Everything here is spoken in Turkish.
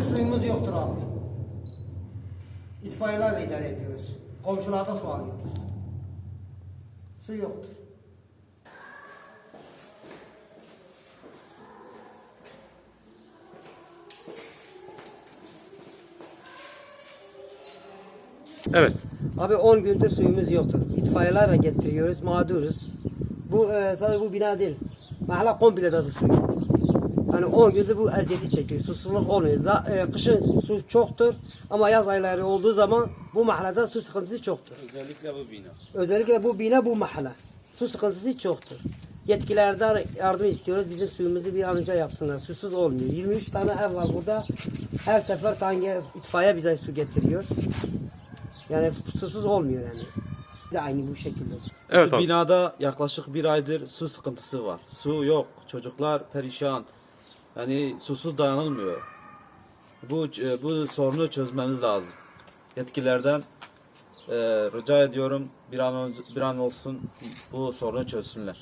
suyumuz yoktur abi. İtfaiyelerle idare ediyoruz. Komşulardan su alıyoruz. Su yoktur. Evet. Abi 10 gündür suyumuz yoktur. İtfaiyelerle getiriyoruz, mağduruz. Bu e, sadece bu bina değil. Mahalle komple de su yok. Yani 10 gündür bu eziyeti çekiyor. Susuzluk olmuyor. Za- e, kışın su çoktur ama yaz ayları olduğu zaman bu mahallede su sıkıntısı çoktur. Özellikle bu bina. Özellikle bu bina bu mahalle. Su sıkıntısı çoktur. Yetkililerden yardım istiyoruz. Bizim suyumuzu bir an önce yapsınlar. Susuz olmuyor. 23 tane ev var burada. Her sefer tange itfaiye bize su getiriyor. Yani susuz olmuyor yani. De aynı bu şekilde. Evet abi. binada yaklaşık bir aydır su sıkıntısı var. Su yok. Çocuklar perişan. Yani susuz dayanılmıyor. Bu e, bu sorunu çözmemiz lazım. Yetkililerden e, rica ediyorum bir an bir an olsun bu sorunu çözsünler.